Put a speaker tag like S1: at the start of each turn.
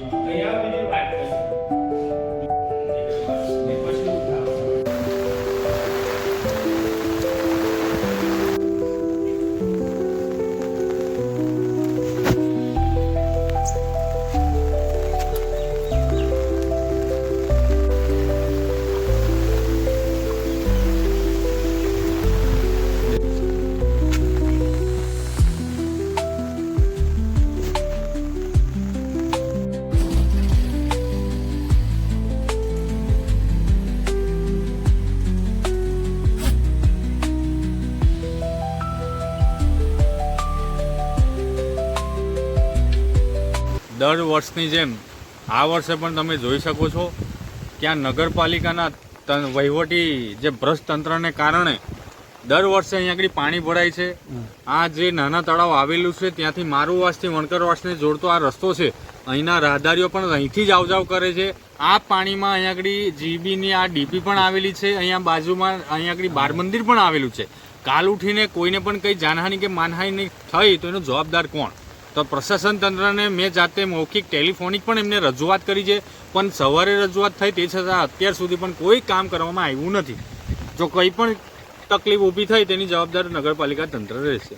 S1: અહીંયા
S2: દર વર્ષની જેમ આ વર્ષે પણ તમે જોઈ શકો છો કે આ નગરપાલિકાના વહીવટી જે ભ્રષ્ટ તંત્રને કારણે દર વર્ષે અહીંયા આગળ પાણી ભરાય છે. આ જે નાના તળાવ આવેલું છે ત્યાંથી મારુવાસથી વણકરવાસને જોડતો આ રસ્તો છે. અહીંના રાહદારીઓ પણ અહીંથી જ આવજાવ કરે છે. આ પાણીમાં અહીંયા આગળ જીબીની આ ડીપી પણ આવેલી છે. અહીંયા બાજુમાં અહીંયા આગળ બાર મંદિર પણ આવેલું છે. કાલ ઉઠીને કોઈને પણ કંઈ જાનહાનિ કે માનહાનિ થઈ તો એનો જવાબદાર કોણ? તો પ્રશાસન તંત્રને મેં જાતે મૌખિક ટેલિફોનિક પણ એમને રજૂઆત કરી છે. પણ સવારે રજૂઆત થઈ તે છતાં અત્યાર સુધી પણ કોઈ કામ કરવામાં આવ્યું નથી. જો કંઈ પણ તકલીફ ઊભી થઈ તેની જવાબદાર નગરપાલિકા તંત્ર રહેશે.